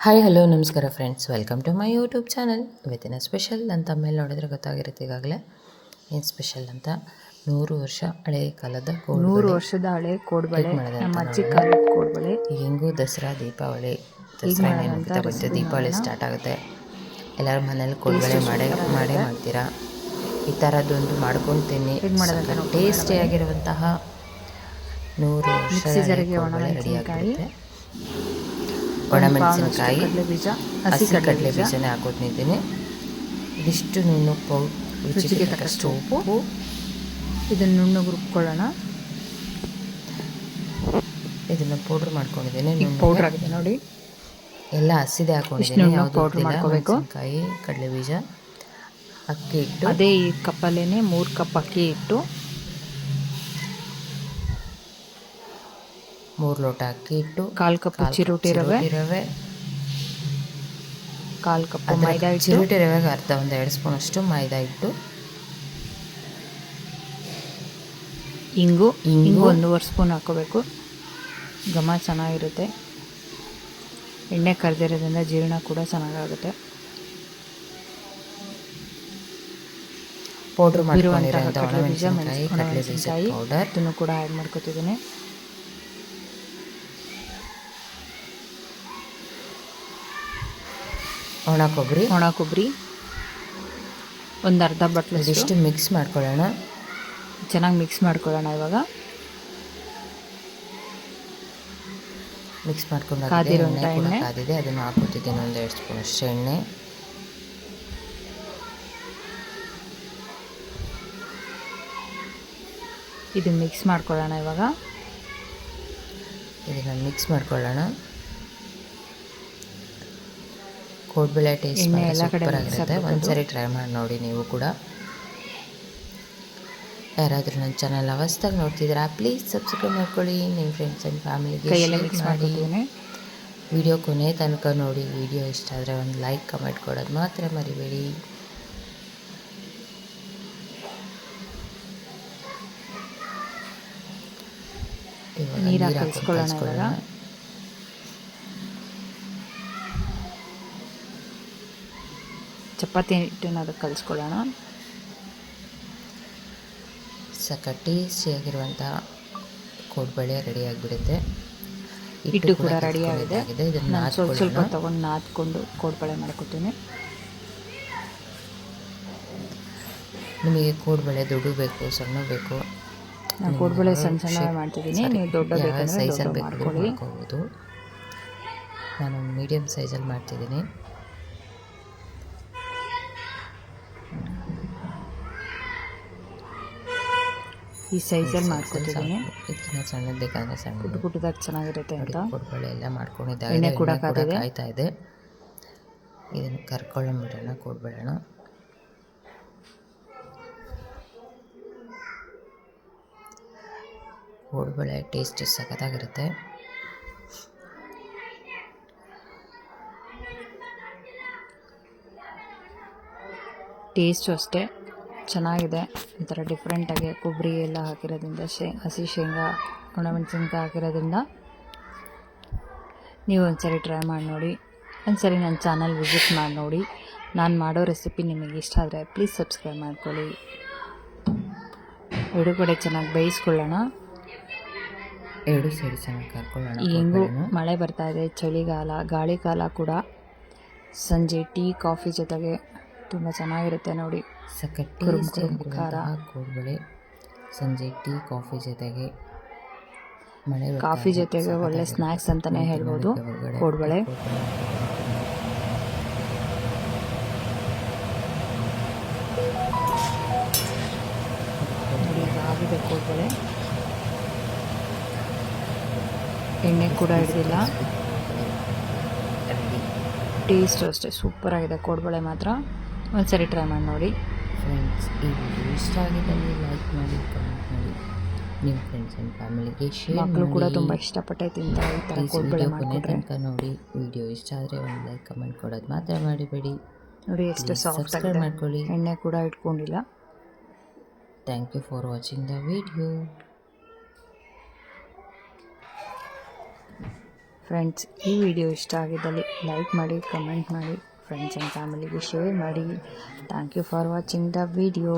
Hi hello ನಮಸ್ಕಾರ friends welcome to my YouTube channel ಇವತ್ತಿನ special ಅಂತ ಮೇಲೆ ನೋಡಿದ್ರೆ ಗೊತ್ತಾಗಿರುತ್ತೆ ಈಗಾಗಲೇ. ಏನು ಸ್ಪೆಷಲ್ ಅಂತ? ನೂರು ವರ್ಷ ಹಳೆಯ ಕಾಲದ ನೂರು ವರ್ಷದ ಹಳೆ ಕೋಡ್ಬಳೆ. ನಮ್ಮ ಅಜ್ಜಿ ಕಾಲದ ಕೋಡ್ಬಳೆ. ಹೆಂಗೂ ದಸರಾ ದೀಪಾವಳಿ ದಸರಾ ಬಂತು ದೀಪಾವಳಿ ಸ್ಟಾರ್ಟ್ ಆಗುತ್ತೆ. ಎಲ್ಲರ ಮನೇಲಿ ಕೋಡ್ಬಳೆ ಮಾಡೇ ಮಾಡೇ ಮಾಡ್ತೀರಾ? ಈ ಥರದ್ದೊಂದು ಮಾಡ್ಕೊಂಡು ತಿನ್ನಿ ಟೇಸ್ಟಿಯಾಗಿರುವಂತಹ ನೂರು ವರ್ಷ ರೆಡಿ ಆಗಿರುತ್ತೆ ಒಣಮೆಣಸಿನಕಾಯಿ ಕಡಲೆ ಬೀಜ ಹಸಿ ಕಡಲೆ ಬೀಜನೇ ಹಾಕೋತಿದ್ದೀನಿ. ಇದಿಷ್ಟು ನುಣ್ಣು ಪೌ ರುಚಿಗೆ ತಕ್ಕಷ್ಟು ಉಪ್ಪು. ಇದನ್ನು ನುಣ್ಣಗೆ ರುಬ್ಕೊಳ್ಳೋಣ ಇದನ್ನು ಪೌಡ್ರ್ ಮಾಡ್ಕೊಂಡಿದ್ದೀನಿ ಪೌಡ್ರ್ ಆಗಿದೆ ನೋಡಿ. ಎಲ್ಲ ಹಸಿದೆ ಹಾಕೊಂಡಿದ್ದೀನಿ. ಪೌಡ್ರ್ ಮಾಡ್ಕೋಬೇಕು. ಕಾಯಿ ಕಡಲೆ ಬೀಜ ಅಕ್ಕಿ ಇಟ್ಟು ಅದೇ ಈ ಕಪ್ಪಲ್ಲೇ ಮೂರು ಕಪ್ ಅಕ್ಕಿ ಇಟ್ಟು ಮೂರು ಲೋಟ ಅಕ್ಕಿ ಇಟ್ಟು ಕಾಲು ಕಪ್ ಚಿರೋಟಿ ರವೆ. ರವೆ. ಕಾಲು ಕಪ್ ಮೈದಾ ಹಿಟ್ಟು. ಚಿರೋಟಿ ರವೆಗೆ ಅರ್ಧ ಒಂದು ಎರಡು ಸ್ಪೂನ್ ಅಷ್ಟು ಮೈದಾ ಇಟ್ಟು ಇಂಗು ಇಂಗು. ಒಂದೂವರೆ ಸ್ಪೂನ್ ಹಾಕೋಬೇಕು ಘಮ ಚೆನ್ನಾಗಿರುತ್ತೆ. ಎಣ್ಣೆ ಕರೆದಿರೋದ್ರಿಂದ ಜೀರ್ಣ ಕೂಡ ಚೆನ್ನಾಗಾಗುತ್ತೆ. ಪೌಡ್ರ್ ಮಾಡಿರುವಂತಹ ಕಡಲೆ ಬೀಜ ಒಣಮೆಣಸಿನಕಾಯಿ ಕಡಲೆ ಬೀಜ ಪೌಡರ್ ಇದನ್ನು ಕೂಡ ಆ್ಯಡ್ ಮಾಡ್ಕೊತಿದ್ದೀನಿ. ಒಣ ಕೊಬ್ಬರಿ. ಒಣ ಕೊಬ್ಬರಿ. ಒಂದು ಅರ್ಧ ಬಟ್ಲು ಇದಿಷ್ಟು ಮಿಕ್ಸ್ ಮಾಡ್ಕೊಳ್ಳೋಣ. ಚೆನ್ನಾಗಿ ಮಿಕ್ಸ್ ಮಾಡ್ಕೊಳ್ಳೋಣ ಇವಾಗ. ಮಿಕ್ಸ್ ಮಾಡ್ಕೊಂಡು ಎಣ್ಣೆ. ಕಾದಿದೆ. ಅದನ್ನು ಹಾಕೋತಿದ್ದೀನಿ ಒಂದು ಎರಡು ಸ್ಪೂನ್ ಅಷ್ಟು ಎಣ್ಣೆ. ಇದು ಮಿಕ್ಸ್ ಮಾಡ್ಕೊಳ್ಳೋಣ ಇವಾಗ. ಇದನ್ನು ಮಿಕ್ಸ್ ಮಾಡ್ಕೊಳ್ಳೋಣ. ಕೋಡ್ಬಳೆ ಟೇಸ್ಟ್ ಎಲ್ಲ ಸೂಪರ್ ಆಗಿರುತ್ತೆ. ಒಂದ್ಸರಿ ಟ್ರೈ ಮಾಡಿ ನೋಡಿ ನೀವು ಕೂಡ. ಯಾರಾದರೂ ನನ್ನ ಚಾನಲ್ ಅವಸ್ಥಾಗ ನೋಡ್ತಿದ್ದೀರಾ ಪ್ಲೀಸ್ ಸಬ್ಸ್ಕ್ರೈಬ್ ಮಾಡ್ಕೊಳ್ಳಿ. ನಿಮ್ಮ ಫ್ರೆಂಡ್ಸ್ ಆ್ಯಂಡ್ ಫ್ಯಾಮಿಲಿಗೆ ಮಾಡಿ. ವಿಡಿಯೋ ಕೊನೆ ತನಕ ನೋಡಿ ವಿಡಿಯೋ ಇಷ್ಟ ಆದರೆ ಒಂದು ಲೈಕ್ ಕಮೆಂಟ್ ಕೊಡೋದು ಮಾತ್ರ ಮರಿಬೇಡಿ. ನೀರು ನೀರ್ ಚಪಾತಿ ಹಿಟ್ಟನ್ನು ಅದಕ್ಕೆ ಕಲಿಸ್ಕೊಳ್ಳೋಣ ಸಕ ಟೇಸ್ಟಿಯಾಗಿರುವಂತಹ ಕೋಡ್ಬಳೆ ರೆಡಿ ಆಗಿಬಿಡುತ್ತೆ. ಹಿಟ್ಟು ಕೂಡ ರೆಡಿ ಆಗಿದೆ. ಇದನ್ನು ನಾನು ಸ್ವಲ್ಪ ಸ್ವಲ್ಪ. ತೊಗೊಂಡು ನಾದ್ಕೊಂಡು ಕೋಡ್ಬಳೆ ಮಾಡ್ಕೊತೀನಿ. ನಿಮಗೆ ಕೋಡ್ಬಳೆ ದೊಡ್ಡ ಬೇಕು ಸಣ್ಣ ಬೇಕು. ನಾನು ಕೋಡ್ಬಳೆ ಸಣ್ಣ ಸಣ್ಣ ಮಾಡ್ತಿದ್ದೀನಿ. ನೀವು ದೊಡ್ಡ ಸೈಜಲ್ಲಿ ಮಾಡ್ಕೊಳ್ಳಿ. ನಾನು ಮೀಡಿಯಮ್ ಸೈಜಲ್ಲಿ ಮಾಡ್ತಿದ್ದೀನಿ. ಈ ಸೈಜಲ್ಲಿ ಮಾಡ್ಕೊತಿದ್ದೀನಿ ಸಣ್ಣದು ಬೇಕಾದ್ರೆ ಸಣ್ಣ ಪುಟ್ಟ ಪುಟ್ಟದಾಗಿ ಚೆನ್ನಾಗಿರುತ್ತೆ ಅಂತ. ಎಲ್ಲ ಮಾಡ್ಕೊಂಡಿದ್ದೆ ಎಣ್ಣೆ ಕೂಡ. ಕಾಯ್ತಾ ಇದೆ. ಇದನ್ನು ಕರ್ಕೊಳ್ಳೋಣ ಕೊಡ್ಬೇಡೋಣ. ಕೋಡ್ಬಳೆ ಟೇಸ್ಟ್ ಸಖತ್ತಾಗಿರುತ್ತೆ. ಟೇಸ್ಟು ಅಷ್ಟೇ. ಚೆನ್ನಾಗಿದೆ. ಒಂಥರ ಡಿಫ್ರೆಂಟಾಗಿ ಕೊಬ್ಬರಿ ಎಲ್ಲ ಹಾಕಿರೋದ್ರಿಂದ ಶೇ ಹಸಿ ಶೇಂಗಾ ಒಣಮೆಣಸಿನ್ಕಾಯಿ ಹಾಕಿರೋದ್ರಿಂದ ನೀವು ಒಂದ್ಸರಿ ಟ್ರೈ ಮಾಡಿ ನೋಡಿ. ಒಂದ್ಸರಿ ನನ್ನ ಚಾನಲ್ ವಿಸಿಟ್ ಮಾಡಿ ನೋಡಿ. ನಾನು ಮಾಡೋ ರೆಸಿಪಿ ನಿಮಗೆ ಇಷ್ಟ ಆದರೆ ಪ್ಲೀಸ್ ಸಬ್ಸ್ಕ್ರೈಬ್ ಮಾಡ್ಕೊಳ್ಳಿ. ಎರಡು ಕಡೆ ಚೆನ್ನಾಗಿ ಬೇಯಿಸ್ಕೊಳ್ಳೋಣ. ಎರಡು ಸೈಡ್ ಚೆನ್ನಾಗಿ ಕರ್ಕೊಳ್ಳೋಣ ಹೆಂಗು ಮಳೆ ಬರ್ತಾ ಇದೆ ಚಳಿಗಾಲ ಗಾಳಿಗಾಲ ಕೂಡ. ಸಂಜೆ ಟೀ ಕಾಫಿ ಜೊತೆಗೆ ತುಂಬ ಚೆನ್ನಾಗಿರುತ್ತೆ ನೋಡಿ. ಸಖತ್ ಖಾರ. ಕೋಡ್ಬಳೆ ಸಂಜೆ ಟೀ ಕಾಫಿ ಜೊತೆಗೆ ಮಳೆ ಕಾಫಿ ಜೊತೆಗೆ ಒಳ್ಳೆ. ಸ್ನ್ಯಾಕ್ಸ್ ಅಂತಲೇ ಹೇಳ್ಬೋದು. ಕೋಡ್ಬಳೆ. ಆಗಿದೆ ಕೋಡ್ಬಳೆ. ಎಣ್ಣೆ ಕೂಡ ಹಿಡಿದಿಲ್ಲ Ready. ಟೇಸ್ಟ್ ಅಷ್ಟೇ. ಸೂಪರಾಗಿದೆ ಕೋಡ್ಬಳೆ ಮಾತ್ರ. ಒಂದ್ಸರಿ ಟ್ರೈ ಮಾಡಿ ನೋಡಿ. ಫ್ರೆಂಡ್ಸ್ ಈ ವಿಡಿಯೋ ಇಷ್ಟ ಆಗಿದ್ದಲ್ಲಿ ಲೈಕ್ ಮಾಡಿ ಕಮೆಂಟ್ ಮಾಡಿ. ನಿಮ್ಮ ಫ್ರೆಂಡ್ಸ್ ಆ್ಯಂಡ್ ಫ್ಯಾಮಿಲಿಗೆ ಶೇರ್ ಮಕ್ಕಳು ಕೂಡ ತುಂಬ ಇಷ್ಟಪಟ್ಟೆ ತಿಂತಾರೆ ಈ ಥರ ಕೋಡ್ಬಳೆ ತನಕ ನೋಡಿ. ವಿಡಿಯೋ ಇಷ್ಟ ಆದರೆ ಒಂದು ಲೈಕ್ ಕಮೆಂಟ್ ಕೊಡೋದು ಮಾತ್ರ ಮಾಡಿಬೇಡಿ ನೋಡಿ ಎಷ್ಟು ಸಬ್ಸ್ಕ್ರೈಬ್ ಸಾಫ್ಟ್ ಮಾಡ್ಕೊಳ್ಳಿ. ಎಣ್ಣೆ ಕೂಡ ಇಟ್ಕೊಂಡಿಲ್ಲ. Thank you for watching the video friends ಈ ವಿಡಿಯೋ ಇಷ್ಟ ಆಗಿದ್ದಲ್ಲಿ ಲೈಕ್ ಮಾಡಿ ಕಮೆಂಟ್ ಮಾಡಿ. ಫ್ರೆಂಡ್ಸ್ ಆ್ಯಂಡ್ ಫ್ಯಾಮಿಲಿಗೆ ಶೇರ್ ಮಾಡಿ thank you for watching the video